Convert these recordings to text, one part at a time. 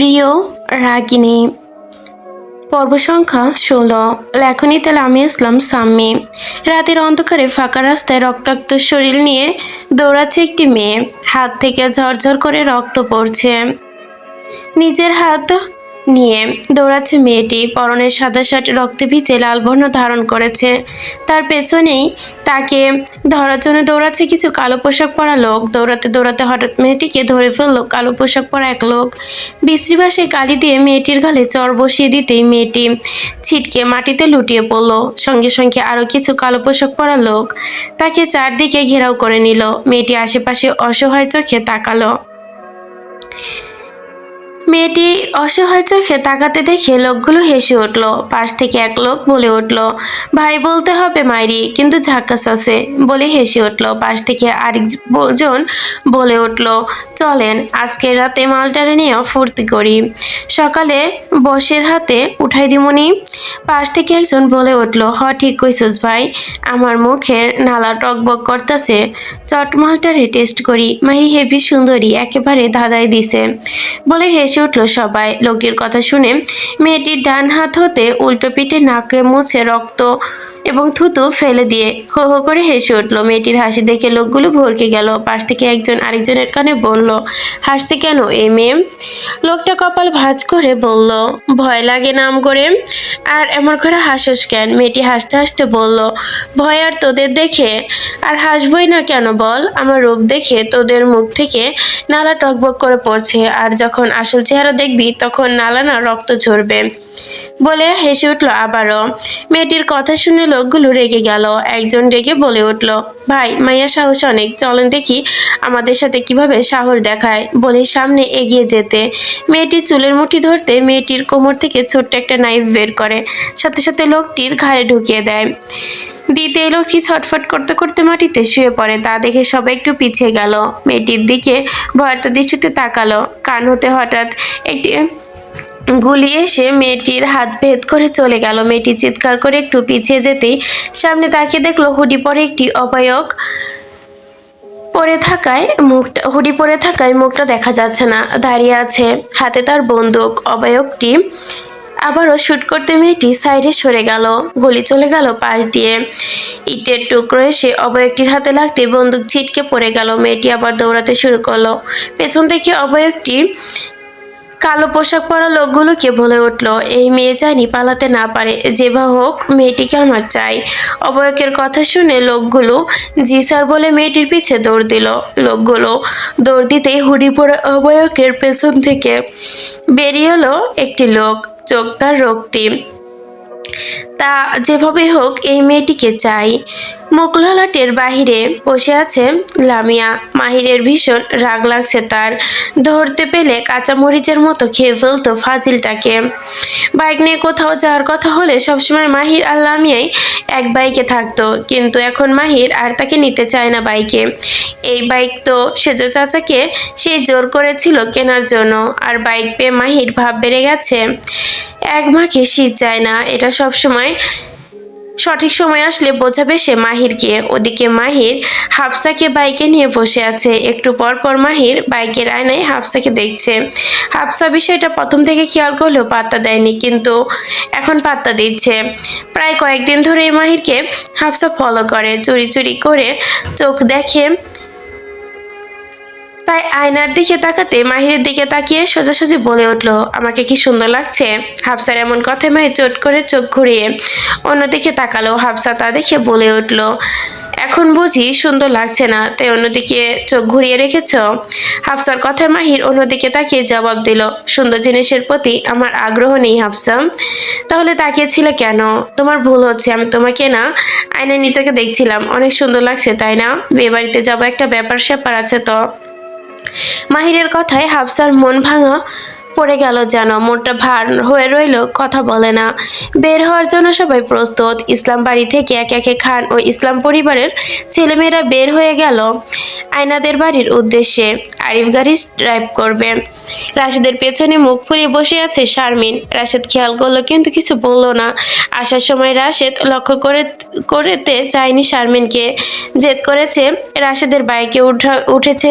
প্রিয়, রাগিনী, পর্ব সংখ্যা ষোলো। লেখনীতে আমি ইসলাম সাম্মি রাতের অন্ধকারে ফাঁকা রাস্তায় রক্তাক্ত শরীর নিয়ে দৌড়াচ্ছে একটি মেয়ে। হাত থেকে ঝরঝর করে রক্ত পড়ছে। নিজের হাত নিয়ে দৌড়াচ্ছে মেয়েটি। পরনের সাদা শার্ট, রক্তে ভিজে লাল বর্ণ ধারণ করেছে। তার পেছনেই তাকে ধরার জন্য দৌড়াচ্ছে কিছু কালো পোশাক পরা লোক। দৌড়াতে দৌড়াতে হঠাৎ মেয়েটিকে ধরে ফেলল কালো পোশাক পরা এক লোক। বিশ্রী ভাষায় গালি দিয়ে মেয়েটির গালে চর বসিয়ে দিতেই মেয়েটি ছিটকে মাটিতে লুটিয়ে পড়ল। সঙ্গে সঙ্গে আরও কিছু কালো পোশাক পরা লোক তাকে চারদিকে ঘেরাও করে নিল। মেয়েটি আশেপাশে অসহায় চোখে তাকালো। মেয়েটি অসহায় চোখে তাকাতে দেখে লোকগুলো হেসে উঠল। পাশ থেকে এক লোক বলে উঠল, ভাই, বলতে হবে মাইরি, কিন্তু ঝাক্কাস আছে। বলে হেসে উঠল। পাশ থেকে আরেকজন বলে উঠল, চলেন, আজকের রাতে মালটারে নিয়ে ফুর্তি করি। সকালে বসের হাতে উঠাই দিমনি পাশ থেকে একজন বলে উঠল, হ, ঠিক কইছস ভাই, আমার মুখের নালা টকবক করতেছে। চট মালটারে টেস্ট করি। মাইরি হেভি সুন্দরী, একেবারে ধাঁধাই দিছে। বলে হেসে উঠল সবাই লোকটির কথা শুনে মেয়েটির ডান হাত হতে উল্টো পিঠে নাকে মুছে রক্ত এবং থুতু ফেলে দিয়ে হো হো করে হেসে উঠল। মেয়েটির হাসি দেখে লোকগুলো ভরকে গেল। পাশ থেকে একজন আরেকজনের কানে বলল, হাসছে কেন এ মেয়ে? লোকটা কপাল ভাঁজ করে বলল, ভয় লাগে নাম করে আর এমন করে হাসস কেন? মেয়েটি হাসতে হাসতে বলল, ভয় আর তোদের দেখে? আর হাসবই না কেন বল? আমার রূপ দেখে তোদের মুখ থেকে নালা টকবক করে পড়ছে। আর যখন আসল চেহারা দেখবি, তখন নালা না রক্ত ঝরবে। বলে হেসে উঠল আবারও। মেয়েটির কথা শুনে লোকগুলো রেগে গেল। একজন রেগে বলে উঠল, ভাই মাইয়া সাহস অনেক। চলেন দেখি আমাদের সাথে কীভাবে সাহস দেখায়। বলে সামনে এগিয়ে যেতে। মেয়েটির চুলের মুঠি ধরতে মেয়েটির কোমর থেকে ছোট্ট একটা নাইফ বের করে। সাথে সাথে লোকটির ঘাড়ে ঢুকিয়ে দেয়। দ্বিতীয় লোকটি ছটফট করতে করতে মাটিতে শুয়ে পড়ে। তা দেখে সবাই একটু পিছিয়ে গেল। মেয়েটির দিকে ভয়ার্ত দৃষ্টিতে তাকালো। কান হতে হঠাৎ একটি গুলি এসে মেয়েটির হাত ভেদ করে চলে গেল। মেয়েটি চিৎকার করে একটু পিছিয়ে যেতেই সামনে তাকিয়ে দেখল হুডি পরে একটি অপায়ক পরে থাকায় মুখটা হুডি পরে থাকায় মুখটা দেখা যাচ্ছে না। দাঁড়িয়ে আছে হাতে তার বন্দুক। অবায়কটি আবারও শ্যুট করতে মেয়েটি সাইডে সরে গেল। গুলি চলে গেল পাশ দিয়ে। ইটের টুকরো এসে অবয়কটির হাতে লাগতে বন্দুক ছিটকে পড়ে গেল। মেয়েটি আবার দৌড়াতে শুরু করল। পেছন থেকে অবয়কটি কালো পোশাক পরা লোকগুলোকে বলে উঠল। এই মেয়ে জানি পালাতে না পারে যেভাবে হোক মেয়েটিকে আমার চাই। অবয়কের কথা শুনে লোকগুলো, জি স্যার বলে মেয়েটির পিছে দৌড় দিল। লোকগুলো দৌড় দিতেই হুডি পরে অবয়কের পেছন থেকে বেরিয়ে এলো একটি লোক, চোখ তার রক্তিম তা যেভাবে হোক এই মেয়েটিকে চাই। মুখললাটের বাহিরে বসে আছে লামিয়া। মাহিরের ভীষণ রাগ লাগছে তার। ধরতে পেলে কাঁচামরিচের মতো খেয়ে ফেলতো ফাজিলটাকে। বাইক নিয়ে কোথাও যাওয়ার কথা হলে সবসময় মাহির আর লামিয়াই এক বাইকে থাকতো। কিন্তু এখন মাহির আর তাকে নিতে চায় না বাইকে। এই বাইক তো সেজ চাচাকে সে জোর করেছিল কেনার জন্য। আর বাইক পেয়ে মাহির ভাব বেড়ে গেছে। এক মাকে শীত চায় না। এটা সবসময় সঠিক সময় আসলে বোঝাবে সে মাহিরকে। ওদিকে মাহির হাফসাকে বাইকে নিয়ে বসে আছে। একটু পর পর মাহির বাইকের আয়নায় হাফসাকে দেখছে। হাফসা বিষয়টা প্রথম থেকে খেয়াল করলেও পাত্তা দেয়নি, কিন্তু এখন পাত্তা দিচ্ছে। প্রায় কয়েকদিন ধরে এই মাহিরকে হাফসা ফলো করে, চুরি চুরি করে চোখ দেখে তাই আয়নার দিকে তাকাতে মাহিরের দিকে তাকিয়ে সোজাসুজি বলে উঠল, আমাকে কি সুন্দর লাগছে? হাফসার এমন কথায় মাহির চোট করে চোখ ঘুরিয়ে অন্যদিকে তাকালো। হাফসা তা দেখে বলে উঠল, এখন বুঝি সুন্দর লাগছে না, তাই অন্যদিকে চোখ ঘুরিয়ে রেখেছ? হাফসার কথায় মাহির অন্যদিকে তাকিয়ে জবাব দিল, সুন্দর জিনিসের প্রতি আমার আগ্রহ নেই হাফসা। তাহলে তাকিয়েছিলে কেন? তোমার ভুল হচ্ছে, আমি তোমাকে না আয়নায় নিজেকে দেখছিলাম। অনেক সুন্দর লাগছে, তাই না? বিয়ে বাড়িতে যাব একটা ব্যাপার স্যাপার আছে তো? মাহিরের কথায় হাফসার মন ভাঙা পড়ে গেল যেন মনটা ভার হয়ে রইল, কথা বলে না। বের হওয়ার জন্য সবাই প্রস্তুত। ইসলাম বাড়ি থেকে এক একে খান ও ইসলাম পরিবারের ছেলেমেয়েরা বের হয়ে গেল আয়নাদের বাড়ির উদ্দেশ্যে। আরিফ গাড়ি ড্রাইভ করবে। রাশেদের পেছনে মুখ ফুলিয়ে বসে আছে শারমিন। রাশেদ খেয়াল করল, কিন্তু কিছু বলল না। আসার সময় রাশেদ লক্ষ্য করে, করতে চায়নি শারমিনকে। জেদ করেছে, রাশেদের বাইকে উঠা, উঠেছে।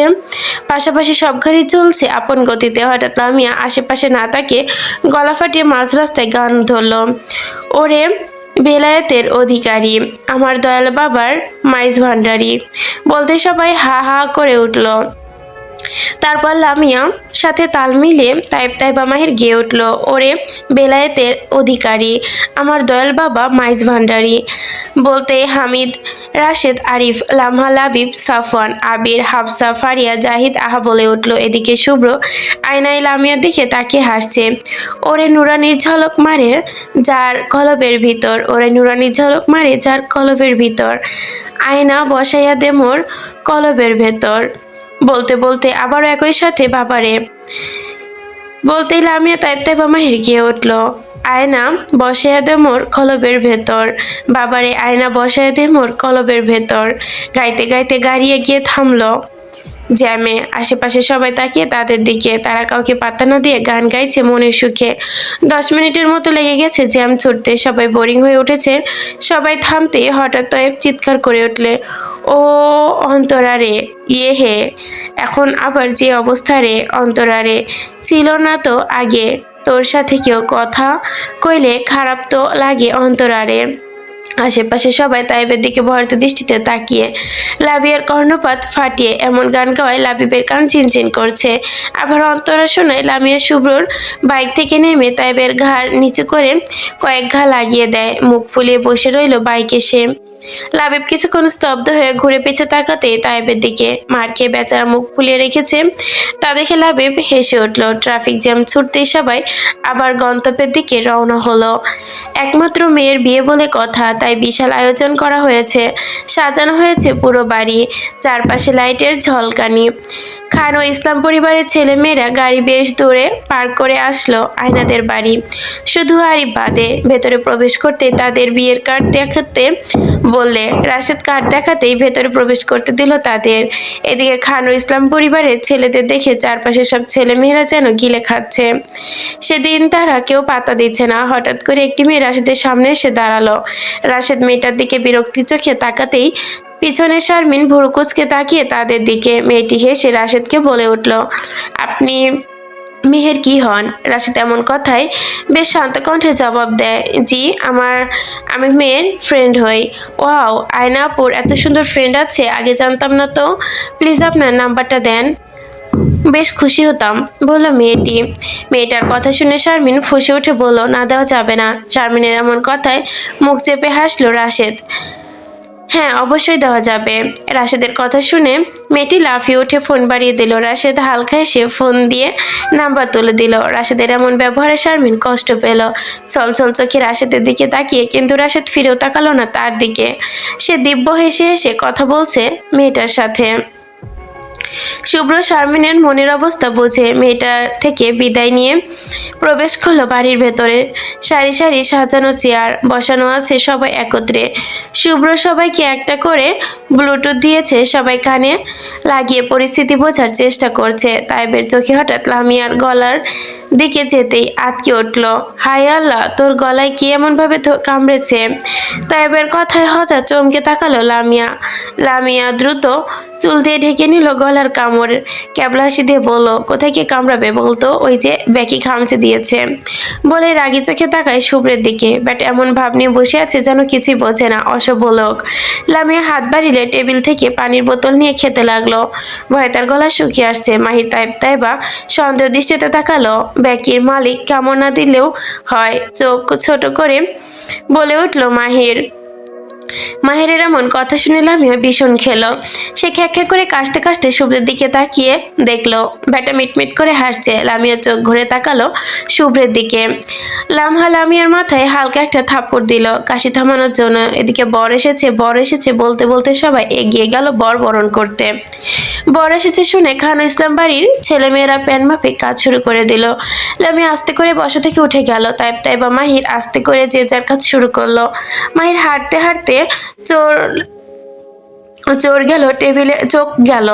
পাশাপাশি সব গাড়ি চলছে আপন গতিতে। হঠাৎ লামিয়া আশেপাশে না তাকে গলা ফাটিয়ে মাঝ রাস্তায় গান ধরলো। ওরে বেলায়েতের অধিকারী, আমার দয়াল বাবার মাইজ ভান্ডারি বলতে সবাই হা হা করে উঠল। তারপর লামিয়া সাথে তাল মিলে তাইব তাইবা মাহির গেয়ে উঠল। ওরে বেলায়েতের অধিকারী, আমার দয়াল বাবা মাইজ ভান্ডারি বলতে হামিদ রাশেদ, আরিফ, লামহা, লাবিব, সাফওয়ান, আবির হাফসা ফারিয়া, জাহিদ, আহা বলে উঠল। এদিকে শুভ্র আয়নায় লামিয়ার দিকে তাকে হাসছে। ওরে নুরানির ঝলক মারে যার কলবের ভিতর, ওরে নুরানির ঝলক মারে যার কলবের ভিতর। আয়না বসাইয়া দে মোর কলবের ভেতর। বলতে বলতে আবারও একই সাথে বাবারে। বলতেই লামিয়া তাইপ তাইপ মাহির গিয়ে উঠল। আয়না বসাইয়া দে মোর কলবের ভেতর। বাবারে, আয়না বসাইয়া দে মোর কলবের ভেতর। গাইতে গাইতে গাড়িয়ে গিয়ে থামলো। জ্যামে আশেপাশে সবাই তাকিয়ে তাদের দিকে। তারা কাউকে পাত্তা না দিয়ে গান গাইছে মনের সুখে। দশ মিনিটের মতো লেগে গেছে জ্যাম ছুটতে। সবাই বোরিং হয়ে উঠেছে। সবাই থামতে হঠাৎ তয়েব চিৎকার করে উঠলে, ও অন্তরারে ইয়ে হে, এখন আবার যে অবস্থা রে অন্তরারে ছিল না তো আগে। তোর সাথে কেউ কথা কইলে খারাপ তো লাগে অন্তরারে আশেপাশে সবাই তাইবের দিকে ভরত দৃষ্টিতে তাকিয়ে। লাবিয়ার কর্ণপাত ফাটিয়ে এমন গান গাওয়ায় লাবিবের কান চিনচিন করছে। আবার অন্তরা শোনায় লামিয়া শুভ্রর বাইক থেকে নেমে তাইবের ঘাড় নিচু করে কয়েক ঘা লাগিয়ে দেয়। মুখ ফুলিয়ে বসে রইল বাইকে সে। লাবিব কিছুক্ষণ স্তব্ধ হয়ে ঘুরে পিছে তাকাতে তাইবের দিকে মার খেয়ে বেচারা মুখ ফুলিয়ে রেখেছে। তা দেখে লাবিব হেসে উঠল, ট্রাফিক জ্যাম ছুটতেই সবাই আবার গন্তব্যের দিকে রওনা হলো। একমাত্র মেয়ের বিয়ে বলে কথা, তাই বিশাল আয়োজন করা হয়েছে। সাজানো হয়েছে পুরো বাড়ি, চারপাশে লাইটের ঝলকানি। খান ও ইসলাম পরিবারের ছেলে মেয়েরা গাড়ি বেশ দূরে পার্ক করে আসলো আয়নাদের বাড়ি। শুধু আরিফ বাদে ভেতরে প্রবেশ করতে তাদের বিয়ের কার্ড দেখাতে বললে, রাশেদ কার্ড দেখাতেই ভেতরে প্রবেশ করতে দিল তাদের। এদিকে খান ও ইসলাম পরিবারের ছেলেদের দেখে চারপাশে সব ছেলে মেয়েরা যেন গিলে খাচ্ছে। সেদিন তারা কেউ পাতা দিচ্ছে না। হঠাৎ করে একটি মেয়ে রাশেদের সামনে এসে দাঁড়াল। রাশেদ মেয়েটার দিকে বিরক্তি চোখে তাকাতেই পিছনে শারমিন ভুরুকুচকে তাকিয়ে তাদের দিকে মেয়েটি হেসে রাশেদকে বলে উঠল, আপনি মেহের কি হন? রাশেদ এমন কথায় বেশ শান্ত কণ্ঠে জবাব দেয়, জি, আমার, আমি মেয়ের ফ্রেন্ড হই। ওয়াও আয়নাপুর এত সুন্দর ফ্রেন্ড আছে, আগে জানতাম না তো। প্লিজ আপনার নাম্বারটা দেন। বেশ খুশি হতাম, বলল মেয়েটি। মেয়েটার কথা শুনে শারমিন ফুসে উঠে বলল, না দেওয়া যাবে না। শারমিনের এমন কথায় মুখ চেপে হাসলো রাশেদ। হ্যাঁ অবশ্যই দেওয়া যাবে। রাশেদের কথা শুনে মেয়েটি লাফিয়ে উঠে ফোন বাড়িয়ে দিল। রাশেদ হালকা এসে ফোন দিয়ে নাম্বার তুলে দিল। রাশেদের এমন ব্যবহারে শারমিন কষ্ট পেল। চল চল, চোখে রাশেদের দিকে তাকিয়ে কিন্তু রাশেদ ফিরেও তাকালো না তার দিকে। সে দিব্য হেসে হেসে কথা বলছে মেয়েটার সাথে। শুভ্র শারমিনের মনের অবস্থা বুঝে মেয়েটার থেকে বিদায় নিয়ে প্রবেশ করল বাড়ির ভেতরে। সারি সারি সাজানো চেয়ার বসানো আছে সবাই একত্রে। শুভ্র সবাইকে একটা করে ব্লুটুথ দিয়েছে, সবাই কানে লাগিয়ে পরিস্থিতি বোঝার চেষ্টা করছে। তাইবের চোখে হঠাৎ লামিয়ার গলার দিকে যেতেই আটকে উঠল। হাই আল্লাহ, তোর গলায় কি এমনভাবে কামড়েছে? তাইবের কথায় হঠাৎ চমকে তাকালো লামিয়া। লামিয়া দ্রুত চুল দিয়ে ঢেকে নিল গলার কামড়, ক্যাবলা হাসি দিয়ে বলল, কোথায় কে কামড়াবে বলতো? ওই যে ব্যাকি খামচে দিয়েছে। বলে রাগি চোখে তাকায় শুভ্রের দিকে। ব্যাট এমন ভাব নিয়ে বসে আছে যেন কিছুই বোঝে না, অসভ্য লোক। লামিয়া হাত বাড়িলে টেবিল থেকে পানির বোতল নিয়ে খেতে লাগল। ভয়ে তার গলা শুকিয়ে আসছে। মাহির তাইব তাইবা সন্দেহ দৃষ্টিতে তাকালো। ব্যাকির মালিক কেমন না দিলেও হয়, চোখ ছোট করে বলে উঠল, মাহির মাহেরের এমন কথা শুনে লামিয়া ভীষণ খেলো। সে খ্যাক খ্যাক করে কাশতে কাশতে শুভ্রের দিকে তাকিয়ে দেখল, ব্যাটা মিটমিট করে হাসছে। লামিয়া চোখ ঘুরে তাকালো শুভ্রের দিকে। লামহা লামিয়ার মাথায় হালকা একটা থাপ্পড় দিল। কাশি থামানোর জন্য এদিকে বর এসেছে বর এসেছে বলতে বলতে সবাই এগিয়ে গেল বর বরণ করতে। বর এসেছে শুনে খান ইসলাম বাড়ির ছেলেমেয়েরা প্যান মাফিক কাজ শুরু করে দিল। লামিয়া আস্তে করে বসা থেকে উঠে গেল। তাই তাই বা মাহির আস্তে করে যে যার কাজ শুরু করল। মাহির হাঁটতে হাঁটতে চোর চোর গেল, টেবিলে চোখ গেল।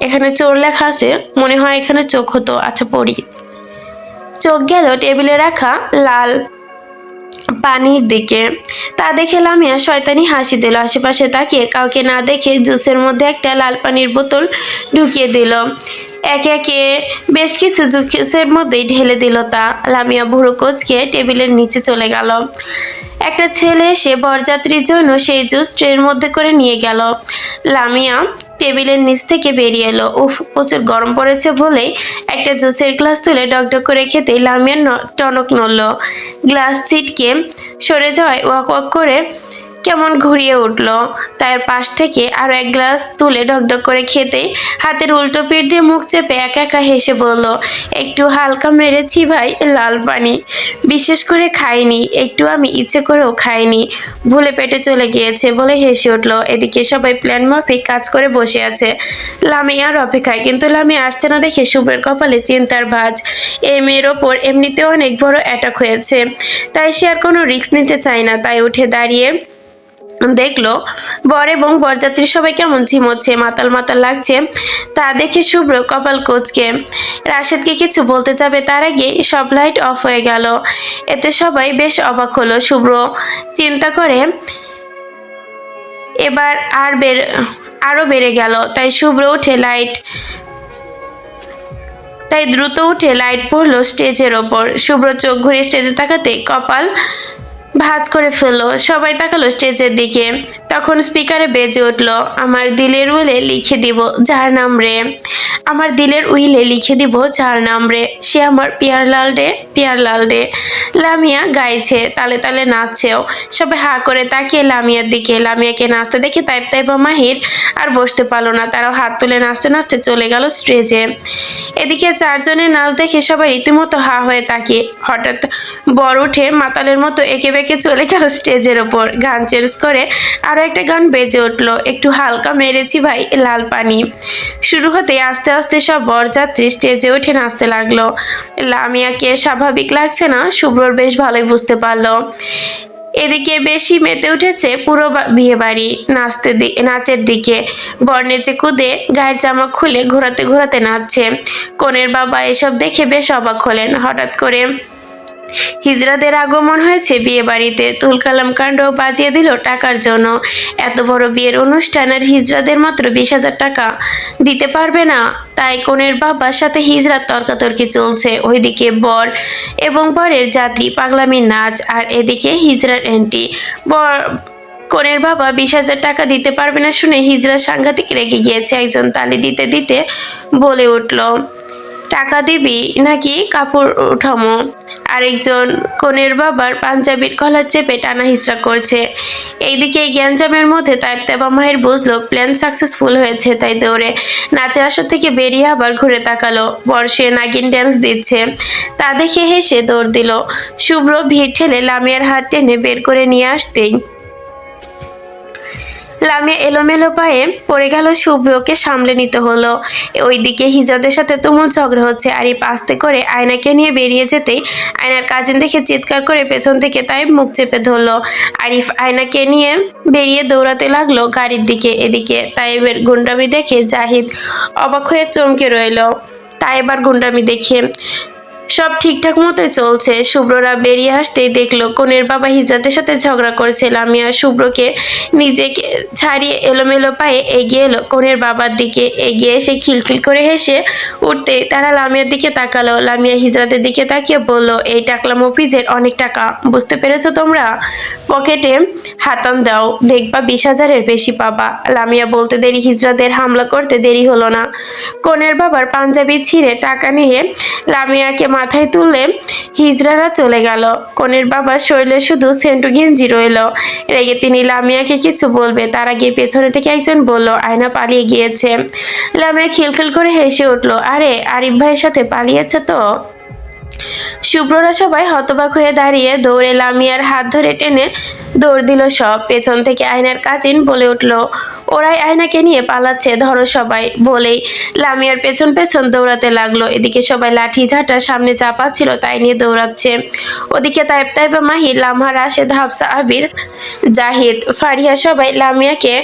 এখানে চোর লেখা আছে, মনে হয় এখানে চোখ হতো। আচ্ছা পড়ি। চোখ গেল, টেবিলে রাখা লাল পানির দিকে। তা দেখে লামিয়া শয়তানি হাসি দিল। আশেপাশে তাকিয়ে কাউকে না দেখে জুসের মধ্যে একটা লাল পানির বোতল ঢুকিয়ে দিল। একে একে বেশ কিছু জুসের মধ্যেই ঢেলে দিল তা। লামিয়া ভুরু কোচকে টেবিলের নিচে চলে গেল। একটা ছেলে এসে বরযাত্রীর জন্য সেই জুস ট্রের মধ্যে করে নিয়ে গেল। লামিয়া টেবিলের নিচ থেকে বেরিয়ে এলো। উফ, প্রচুর গরম পড়েছে বলেই একটা জুসের গ্লাস তুলে ডকডক করে খেতে লামিয়ার ন- টনক নড়ল। গ্লাস ছিটকে সরে যাওয়ায় ওয়াক ওয়াক করে কেমন ঘুরিয়ে উঠল। তার পাশ থেকে আরও এক গ্লাস তুলে ঢকঢক করে খেতে হাতের উল্টো পিঠ দিয়ে মুখ চেপে একা একা হেসে বলল, একটু হালকা মেরেছি ভাই, লাল পানি। বিশেষ করে খাইনি, একটু আমি ইচ্ছে করেও খাইনি। ভুলে পেটে চলে গিয়েছে বলে হেসে উঠল। এদিকে সবাই প্ল্যান মাফিক কাজ করে বসে আছে। লামিয়ার অপেক্ষায়, কিন্তু লামিয়া আসছে না দেখে শুভের কপালে চিন্তার ভাজ। এই মেয়ের ওপর এমনিতেও অনেক বড় অ্যাটাক হয়েছে। তাই সে আর কোনো রিস্ক নিতে চায় না। তাই উঠে দাঁড়িয়ে দেখল, বর এবং বরযাত্রী সবাই কেমন ঝিমোচ্ছে, মাতাল মাতাল লাগছে। তা দেখে শুভ্র কপাল কোচকে। রাশেদকে কিছু বলতে যাবে, তার আগে সব লাইট অফ হয়ে গেল। এতে সবাই বেশ অবাক হলো। শুভ্র চিন্তা করে এবার আর বের আরও বেড়ে গেল। তাই শুভ্র উঠে লাইট, তাই দ্রুত উঠে লাইট পড়ল স্টেজের ওপর। শুভ্র চোখ ঘুরে স্টেজে তাকাতে কপাল ভাঁজ করে ফেলল। সবাই তাকালো স্টেজের দিকে। তখন স্পিকারে বেজে উঠল, আমার দিলের উইলে লিখে দিব যার নাম রে। আমার দিলের উইলে লিখে দিব যার নাম রে। সে আমার পিয়ার লাল রে পিয়ার লাল রে। লামিয়া গাইছে, তালে তালে নাচছেও। সবাই হা করে তাকিয়ে লামিয়ার দিকে। লামিয়াকে নাচতে দেখে তাইপ তাইবা মাহির আর বসতে পারল না। তারাও হাত তুলে নাচতে নাচতে চলে গেল স্টেজে। এদিকে চারজনের নাচ দেখে সবাই রীতিমতো হা হয়ে তাকিয়ে। হঠাৎ বর উঠে মাতালের মতো এঁকে বেঁকে চলে গেল স্টেজের ওপর। গান চেঞ্জ করে আরও একটা গান বেজে উঠল। একটু হালকা মেরেছি ভাই লাল পানি। শুরু হতে আস্তে আস্তে সব বরযাত্রী স্টেজে উঠে নাচতে লাগল। লামিয়াকে স্বাভাবিক লাগছে না শুভ্রর বেশ ভালোই বুঝতে পারল। এদিকে বেশি মেতে উঠেছে পুরো বিয়ে বাড়ি নাচতে নাচের দিকে। বর নেচে কুদে, গায়ের জামা খুলে ঘোরাতে ঘোরাতে নাচছে। কনের বাবা এসব দেখে বেশ অবাক হলেন। হঠাৎ করে হিজড়াদের আগমন হয়েছে বিয়ে বাড়িতে। তুলকালাম কাণ্ড বাজিয়ে দিল টাকার জন্য। এত বড় বিয়ের অনুষ্ঠান আর হিজড়াদের মাত্র বিশ হাজার টাকা। দিতে পারবে না। তাই কনের বাবার সাথে হিজড়ার তর্কাতর্কি চলছে। ওইদিকে বর এবং বরের যাত্রী পাগলামির নাচ আর এদিকে হিজড়ার এন্টি বর, কনের বাবা বিশ হাজার টাকা দিতে পারবে না শুনে হিজড়া সাংঘাতিক রেগে গিয়েছে। একজন তালি দিতে দিতে বলে উঠল, টাকা দিবি নাকি কাপড় উঠামো? আরেকজন কনের বাবার পাঞ্জাবির কলার চেপে টানা হিসরা করছে। এইদিকে এই গ্যাঞ্জামের মধ্যে তাইব তেবা মায়ের বুঝলো, প্ল্যান সাকসেসফুল হয়েছে, তাই দৌড়ে নাচের আসর থেকে বেরিয়ে আবার ঘুরে তাকালো। বর্ষে নাগিন ড্যান্স দিচ্ছে। তা দেখে হেসে দৌড় দিল। শুভ্র ভিড় ঠেলে লামিয়ার হাত টেনে বের করে নিয়ে আসতেই লামিয়া এলোমেলো পায়ে পড়ে গেল শুভ্রকে সামলে নিতে হলো। ওইদিকে হিজাদের সাথে তুমুল ঝগড়া হচ্ছে। আর এই পাস্তে করে আয়নাকে নিয়ে বেরিয়ে যেতেই আয়নার কাজিন দেখে চিৎকার করে পেছন থেকে তাই মুখ চেপে ধরলো। আরিফ আয়নাকে নিয়ে বেরিয়ে দৌড়াতে লাগল গাড়ির দিকে। এদিকে তাইবের গুন্ডামি দেখে জাহিদ অবাক হয়ে চমকে রইল। তাই এবার গুন্ডামি দেখে সব ঠিকঠাক মতোই চলছে। শুভ্ররা বেরিয়ে আসতেই দেখল কনের বাবা হিজাদের সাথে ঝগড়া করছে লামিয়া শুভ্রকে নিজেকে ছাড়িয়ে এলোমেলো পায়ে এগিয়ে এলো। কনের বাবার দিকে এগিয়ে এসে খিলখিল করে হেসে উঠতে তারা লামিয়ার দিকে তাকালো। লামিয়া হিজরাতের দিকে তাকিয়ে বলল, এই টাকলা মফিজের অনেক টাকা, বুঝতে পেরেছ তোমরা? পকেটে হাতান দাও, দেখবা বিশ হাজারের বেশি পাবা। লামিয়া বলতে দেরি, হিজরাদের হামলা করতে দেরি হলো না। কনের বাবার পাঞ্জাবি ছিঁড়ে টাকা নিয়ে লামিয়াকে মাথায় তুলে হিজড়ারা চলে গেল। কনের বাবার শরীরে শুধু সেন্টু গেঞ্জি রইল। রেগে তিনি লামিয়াকে কিছু বলবে, তার আগে পেছনে থেকে একজন বলল, আয়না পালিয়ে গিয়েছে। লামিয়া খিলখিল করে হেসে উঠল, আরে, আরিফ ভাইয়ের সাথে পালিয়েছে তো? শুভ্ররা সবাই হতবাক হয়ে দাঁড়িয়ে দৌড়ে লামিয়ার হাত ধরে টেনে দৌড় দিল সব। পেছন থেকে আয়নার কাজিন বলে উঠল, ওরাই আয়নাকে নিয়ে পালাচ্ছে, ধরো সবাই। বলেই লামিয়ার পেছন পেছন দৌড়াতে লাগল। এদিকে সবাই লাঠি ঝাঁটা সামনে চাপা ছিল তাই নিয়ে দৌড়াচ্ছে। ওদিকে তাইব তাইবা মাহির লামহা রাশেদ হাফসা, আবির, জাহিদ ফারিয়া সবাই লামিয়াকে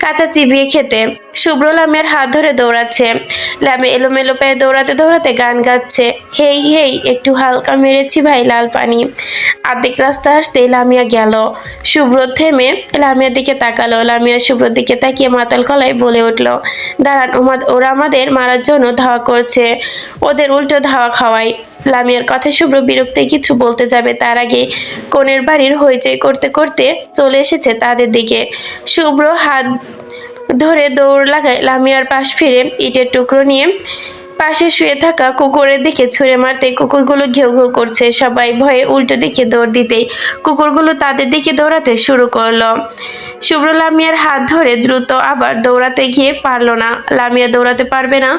কাঁচা চিবিয়ে খেতে। শুভ্র লামিয়ার হাত ধরে দৌড়াচ্ছে। লামে এলোমেলো পায়ে দৌড়াতে দৌড়াতে গান গাচ্ছে। হেই হেই, একটু হালকা মেরেছি ভাই লাল পানি। আর্ধেক রাস্তা আসতেই লামিয়া গেল। শুভ্র থেমে লামিয়ার দিকে তাকালো। লামিয়া শুভ্রর দিকে তাকিয়ে মাতাল গলায় বলে উঠল, দাঁড়ান ওমা- ওরা আমাদের মারার জন্য ধাওয়া করছে। ওদের উল্টো ধাওয়া খাওয়াই। লামিয়ার কথা শুভ্র বিরক্তি কিছু বলতে যাবে। তার আগে কনের বাড়ির হইচই করতে করতে চলে এসেছে তাদের দিকে। শুভ্র হাত ধরে দৌড় লাগায় লামিয়ার পাশ ফিরে ইটের টুকরো নিয়ে পাশে শুয়ে থাকা কুকুরের দিকে ছুঁড়ে মারতে কুকুরগুলো ঘেউ ঘেউ করছে। সবাই ভয়ে উল্টো দিকে দৌড় দিতেই কুকুরগুলো তাদের দিকে দৌড়াতে শুরু করল। শুভ্র লামিয়ার হাত ধরে দ্রুত আবার দৌড়াতে গিয়ে পারল না। লামিয়া দৌড়াতে পারবে না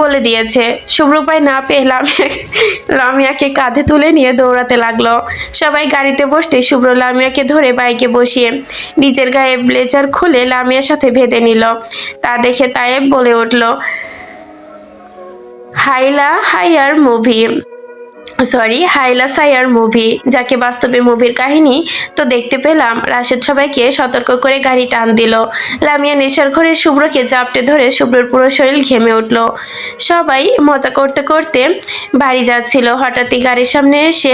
বলে দিয়েছে। শুভ্র উপায় না পেয়ে লামিয়া লামিয়াকে কাঁধে তুলে নিয়ে দৌড়াতে লাগল। সবাই গাড়িতে বসতে শুভ্র লামিয়াকে ধরে বাইকে বসিয়ে নিজের গায়ে ব্লেজার খুলে লামিয়ার সাথে বেঁধে নিল। তা দেখে তায়েব বলে উঠল হাইলা হাইয়ার মুভি সরি হাইলা সাইয়ার মুভি, যাকে বাস্তবে মুভির কাহিনী তো দেখতে পেলাম, রাশেদ সবাইকে সতর্ক করে গাড়ি টান দিল। লামিয়া নেশার ঘরে শুভ্রকে জাপটে ধরে শুভ্রর পুরো শরীর ঘেমে উঠল। সবাই মজা করতে করতে বাড়ি যাচ্ছিল। হঠাৎই গাড়ির সামনে এসে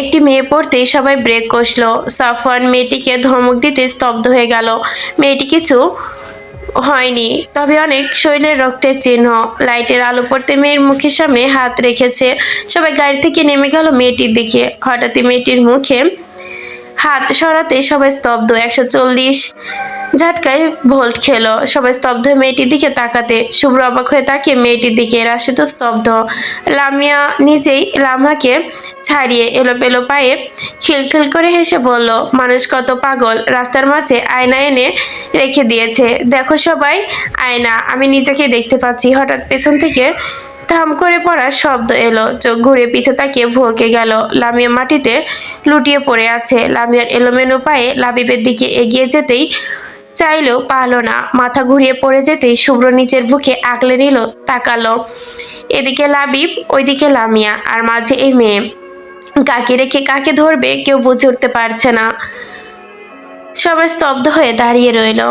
একটি মেয়ে পড়তেই সবাই ব্রেক কষল। সাফওয়ান মেয়েটিকে ধমক দিতে স্তব্ধ হয়ে গেল। মেয়েটি কিছু হয়নি। তবে অনেক শরীরের রক্তের চিহ্ন, লাইটের আলো পড়তে মেয়ের মুখের সামনে হাত রেখেছে। সবাই গাড়ি থেকে নেমে গেল মেয়েটির দিকে। হঠাৎই মেয়েটির মুখে হাত সরাতে সবাই স্তব্ধ। একশো চল্লিশ ঝাটকায় ভোল্ট খেলো। সবাই স্তব্ধ মেয়েটির দিকে তাকাতে। শুভ্র অবাক হয়ে তাকিয়ে মেয়েটির দিকে। রাশি তো স্তব্ধ। লামিয়া নিজেই লামাকে ছাড়িয়ে এলোপেলো পায়ে খিলখিল করে হেসে বলল, মানুষ কত পাগল। রাস্তার মাঝে আয়না এনে রেখে দিয়েছে। দেখো সবাই, আয়না, আমি নিজেকে দেখতে পাচ্ছি। হঠাৎ পেছন থেকে থাম করে পড়ার শব্দ এলো। চোখ ঘুরে পিছে তাকিয়ে ভরকে গেল। লামিয়া মাটিতে লুটিয়ে পড়ে আছে। লামিয়ার এলোমেলো পায়ে লাবিবের দিকে এগিয়ে যেতেই চাইলেও পারল না। মাথা ঘুরিয়ে পড়ে যেতেই শুভ্র নিচের বুকে আগলে নিল, তাকালো। এদিকে লাবিব, ওইদিকে লামিয়া আর মাঝে এই মেয়ে। কাকে রেখে কাকে ধরবে কেউ বুঝে উঠতে পারছে না। সবাই স্তব্ধ হয়ে দাঁড়িয়ে রইল।